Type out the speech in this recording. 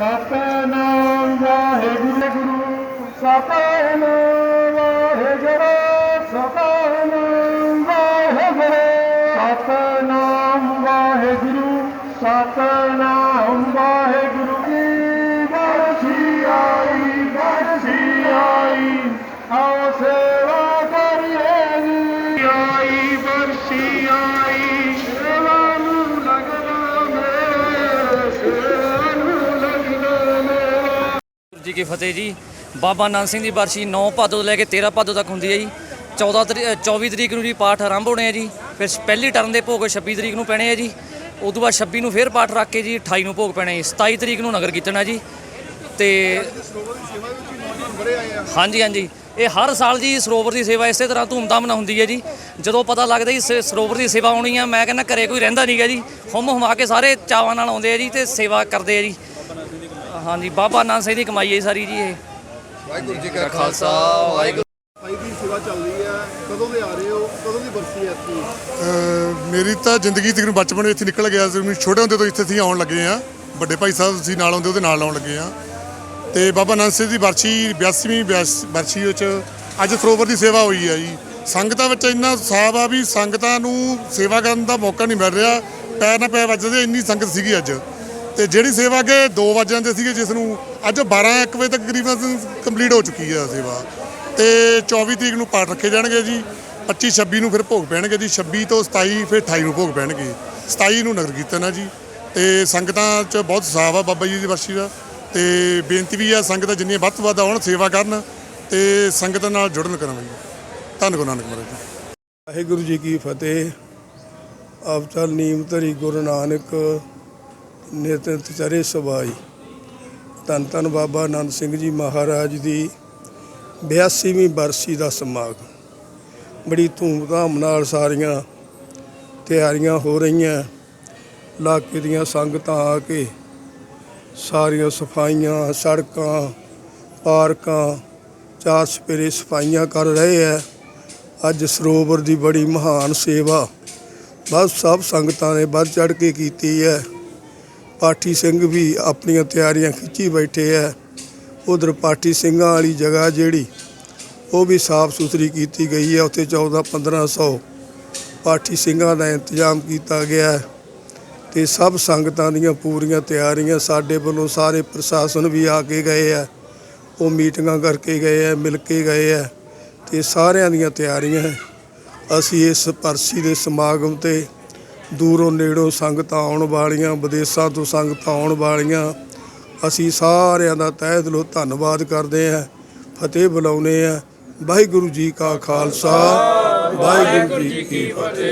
ਸਤਨਾਮ ਵਾਹਿਗੁਰੂ ਗੁਰੂ ਸਤਨਾਮ ਵਾਹਿਗੁਰੂ ਸਤਨਾਮ ਵਾਹਿਗੁਰੂ ਸਤਨਾਮ ਵਾਹਿਗੁਰੂ ਸਤਨਾਮ ਵਾਹਿਗੁਰੂ। ਜੀ ਕੀ ਫਤਿਹ ਜੀ। ਬਾਬਾ ਨਾਨਕ ਸਿੰਘ ਦੀ ਬਰਸੀ 9 ਭਾਦੋ ਤੋਂ ਲੈ ਕੇ 13 ਭਾਦੋ ਤੱਕ ਹੁੰਦੀ ਹੈ ਜੀ। 14 ਤਰੀ- ਅ, 24 ਤਰੀਕ ਨੂੰ ਜੀ ਪਾਠ ਆਰੰਭ ਹੋਣੇ ਆ ਜੀ। ਫਿਰ ਪਹਿਲੀ ਟਰਨ ਦੇ ਭੋਗ 26 ਤਰੀਕ ਨੂੰ ਪੈਣੇ ਆ ਜੀ। ਉਸ ਤੋਂ ਬਾਅਦ 26 ਨੂੰ ਫਿਰ ਪਾਠ ਰੱਖ ਕੇ ਜੀ 28 ਨੂੰ ਭੋਗ ਪੈਣਾ ਜੀ। 27 ਤਰੀਕ ਨੂੰ ਨਗਰ ਕੀਰਤਨ ਆ ਜੀ। ਤੇ ਹਾਂਜੀ ਹਾਂਜੀ। ਇਹ ਹਰ ਸਾਲ ਜੀ ਸਰੋਵਰ ਦੀ ਸੇਵਾ ਇਸੇ ਤਰ੍ਹਾਂ ਧੂਮਧਾਮ ਨਾਲ ਹੁੰਦੀ ਹੈ ਜੀ। ਜਦੋਂ ਪਤਾ ਲੱਗਦਾ ਜੀ ਸ- ਸਰੋਵਰ ਦੀ ਸੇਵਾ ਹੋਣੀ ਆ ਮੈਂ ਕਹਿੰਦਾ ਘਰੇ ਕੋਈ ਰਹਿੰਦਾ ਨਹੀਂਗਾ ਜੀ। ਹੁਮ ਹੁਮਾ ਕੇ ਸਾਰੇ ਚਾਵਾਂ ਨਾਲ ਆਉਂਦੇ ਆ ਜੀ ਤੇ ਸੇਵਾ ਕਰਦੇ ਆ ਜੀ। ਹਾਂਜੀ ਬਾਬਾ ਨਾਨਕ ਸਿੰਘ ਦੀ ਕਮਾਈ ਹੈ ਸਾਰੀ ਜੀ ਇਹ। ਵਾਹਿਗੁਰੂ ਜੀ ਕਾ ਖਾਲਸਾ ਵਾਹਿਗੁਰੂ ਭਾਈ ਦੀ ਸੇਵਾ ਚੱਲ ਰਹੀ ਹੈ। ਕਦੋਂ ਦੇ ਆ ਰਹੇ ਹੋ? ਕਦੋਂ ਦੀ ਬਰਸੀ ਹੈ ਇੱਥੇ? ਅਹ ਮੇਰੀ ਤਾਂ ਜ਼ਿੰਦਗੀ ਤਕਰੀਬਨ ਬਚਪਨ ਵਿੱਚ ਨਿਕਲ ਗਿਆ ਸੀ। ਮੈਨੂੰ ਛੋਟੇ ਹੁੰਦੇ ਤੋਂ ਇੱਥੇ ਅਸੀਂ ਆਉਣ ਲੱਗੇ ਆ ਵੱਡੇ ਭਾਈ ਸਾਹਿਬ ਸੀ ਨਾਲ ਆਉਂਦੇ ਉਹਦੇ ਨਾਲ ਆਉਣ ਲੱਗੇ ਆ ਤੇ ਬਾਬਾ ਨਾਨਕ ਸਿੰਘ ਦੀ ਬਰਸੀ 82ਵੀਂ ਬਿਆਸ- ਬਰਸੀ ਵਿੱਚ ਅੱਜ ਸਰੋਵਰ ਦੀ ਸੇਵਾ ਹੋਈ ਆ ਜੀ। ਸੰਗਤਾਂ ਵਿੱਚ ਇੰਨਾ ਉਤਸ਼ਾਹ ਆ ਵੀ ਸੰਗਤਾਂ ਨੂੰ ਸੇਵਾ ਕਰਨ ਦਾ ਮੌਕਾ ਨਹੀਂ ਮਿਲ ਰਿਹਾ। ਪੈਰ ਨਾਲ ਪੈਰ ਵੱਜਦੇ ਇੰਨੀ ਸੰਗਤ ਸੀਗੀ ਅੱਜ। ਤੇ ਜਿਹੜੀ ਸੇਵਾ ਕਿ 2 ਵਜੇ ਜਾਂਦੇ ਸੀਗੇ, ਜਿਸ ਨੂੰ ਅੱਜ 12 1 ਵਜੇ ਤੱਕ ਤਕਰੀਬਨ ਕੰਪਲੀਟ ਹੋ ਚੁੱਕੀ ਹੈ ਸੇਵਾ। ਤੇ 24 ਤਰੀਕ ਨੂੰ ਪਾਠ ਰੱਖੇ ਜਾਣਗੇ ਜੀ 25 26 ਨੂੰ ਫਿਰ ਭੋਗ ਪੈਣਗੇ ਜੀ 26 ਤੋਂ 27 ਫਿਰ 28 ਨੂੰ ਭੋਗ ਪੈਣਗੇ। 27 ਨੂੰ ਨਗਰ ਕੀਰਤਨ ਆ ਜੀ। ਤੇ ਸੰਗਤਾਂ 'ਚ ਬਹੁਤ ਉਤਸ਼ਾਹ ਆ ਬਾਬਾ ਜੀ ਦੀ ਵਰਸੀ ਦਾ। ਤੇ ਬੇਨਤੀ ਵੀ ਆ, ਸੰਗਤਾਂ ਜਿੰਨੀਆਂ ਵੱਧ ਤੋਂ ਵੱਧ ਆਉਣ, ਸੇਵਾ ਕਰਨ ਤੇ ਸੰਗਤਾਂ ਨਾਲ ਜੁੜਨ ਕਰਾਂਗੇ ਧੰਨ ਗੁਰੂ ਨਾਨਕ ਮਹਾਰਾਜ ਜੀ। ਵਾਹਿਗੁਰੂ ਜੀ ਕੀ ਫਤਿਹ। ਆਪ ਚਲ ਨੀਮ ਧਰੀ ਗੁਰੂ ਨਾਨਕ ਨਿਤ ਨਿਤ ਚਰੇ ਸਬਾਈ ਧੰਨ ਧੰਨ ਬਾਬਾ ਆਨੰਦ ਸਿੰਘ ਜੀ ਮਹਾਰਾਜ ਦੀ 82ਵੀਂ ਬਰਸੀ ਦਾ ਸਮਾਗਮ। ਬੜੀ ਧੂਮਧਾਮ ਨਾਲ ਸਾਰੀਆਂ ਤਿਆਰੀਆਂ ਹੋ ਰਹੀਆਂ। ਇਲਾਕੇ ਦੀਆਂ ਸੰਗਤਾਂ ਆ ਕੇ ਸਾਰੀਆਂ ਸਫਾਈਆਂ, ਸੜਕਾਂ, ਪਾਰਕਾਂ, ਚਾਰ ਸਪੇਰੇ ਸਫਾਈਆਂ ਕਰ ਰਹੇ ਹੈ ਅੱਜ ਸਰੋਵਰ ਦੀ ਬੜੀ ਮਹਾਨ ਸੇਵਾ। ਬਸ ਸਭ ਸੰਗਤਾਂ ਨੇ ਵੱਧ ਚੜ ਕੇ ਕੀਤੀ ਹੈ ਪਾਠੀ ਸਿੰਘ ਵੀ ਆਪਣੀਆਂ ਤਿਆਰੀਆਂ ਖਿੱਚੀ ਬੈਠੇ ਹੈ ਉਧਰ ਪਾਠੀ ਸਿੰਘਾਂ ਵਾਲੀ ਜਗ੍ਹਾ ਜਿਹੜੀ, ਉਹ ਵੀ ਸਾਫ਼ ਸੁਥਰੀ ਕੀਤੀ ਗਈ ਹੈ ਉੱਥੇ 14 1500 ਪਾਠੀ ਸਿੰਘਾਂ ਦਾ ਇੰਤਜ਼ਾਮ ਕੀਤਾ ਗਿਆ ਹੈ ਤੇ ਸਭ ਸੰਗਤਾਂ ਦੀਆਂ ਪੂਰੀਆਂ ਤਿਆਰੀਆਂ ਸਾਡੇ ਵੱਲੋਂ ਸਾਰੇ ਪ੍ਰਸ਼ਾਸਨ ਵੀ ਆ ਕੇ ਗਏ ਆ ਉਹ ਮੀਟਿੰਗਾਂ ਕਰਕੇ ਗਏ ਆ ਮਿਲ ਕੇ ਗਏ ਆ ਤੇ ਸਾਰਿਆਂ ਦੀਆਂ ਤਿਆਰੀਆਂ ਅਸੀਂ ਇਸ ਪਰਸੀ ਦੇ ਸਮਾਗਮ ਤੇ ਦੂਰੋਂ ਨੇੜੋਂ ਸੰਗਤਾਂ ਆਉਣ ਵਾਲੀਆਂ, ਵਿਦੇਸ਼ਾਂ ਤੋਂ ਸੰਗਤਾਂ ਆਉਣ ਵਾਲੀਆਂ। ਅਸੀਂ ਸਾਰਿਆਂ ਦਾ ਤਹਿ ਦਿਲੋਂ ਧੰਨਵਾਦ ਕਰਦੇ ਹਾਂ, ਫਤਿਹ ਬੁਲਾਉਨੇ ਆ ਵਾਹਿਗੁਰੂ ਜੀ ਕਾ ਖਾਲਸਾ, ਵਾਹਿਗੁਰੂ ਜੀ ਕੀ ਫਤਿਹ।